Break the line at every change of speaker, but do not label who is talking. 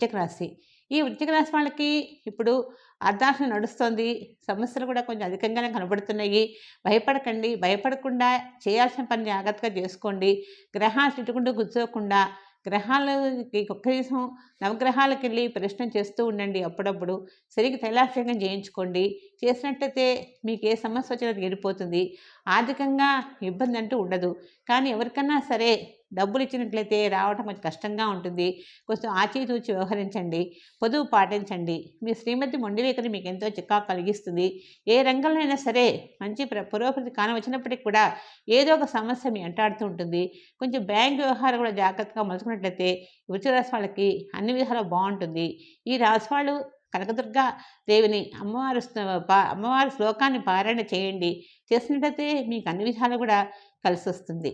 వృత్తిక రాశి. ఈ వృత్తిక రాశి వాళ్ళకి ఇప్పుడు అర్ధాశం నడుస్తుంది. సమస్యలు కూడా కొంచెం అధికంగానే కనబడుతున్నాయి. భయపడకండి. భయపడకుండా చేయాల్సిన పని జాగ్రత్తగా చేసుకోండి. గ్రహాలు చుట్టుకుంటూ కూర్చోకుండా గ్రహాలకి కనీసం నవగ్రహాలకు వెళ్ళి ప్రశ్న చేస్తూ ఉండండి అప్పుడప్పుడు. సరిగ్గా తైలాభిషేకం చేయించుకోండి. చేసినట్టయితే మీకు ఏ సమస్య వచ్చినా తీరిపోతుంది ఆర్థికంగా ఇబ్బంది అంటూ ఉండదు. కానీ ఎవరికన్నా సరే డబ్బులు ఇచ్చినట్లయితే రావటం కొంచెం కష్టంగా ఉంటుంది. కొంచెం ఆచితూచి వ్యవహరించండి. పొదుపు పాటించండి. మీ శ్రీమతి మొండి మీకు ఎంతో చిక్కా కలిగిస్తుంది. ఏ రంగంలో అయినా సరే మంచి ప్ర పురోగతి కానవచ్చినప్పటికీ కూడా ఏదో ఒక సమస్య మీ అంటాడుతూ ఉంటుంది. కొంచెం బ్యాంక్ వ్యవహారం కూడా జాగ్రత్తగా మలుచుకున్నట్లయితే వృత్తి రాశి వాళ్ళకి అన్ని విధాలు బాగుంటుంది. ఈ రాశి వాళ్ళు కనకదుర్గ దేవిని అమ్మవారు అమ్మవారి శ్లోకాన్ని పారాయణ చేయండి. చేసినట్లయితే మీకు అన్ని విధాలు కూడా కలిసి వస్తుంది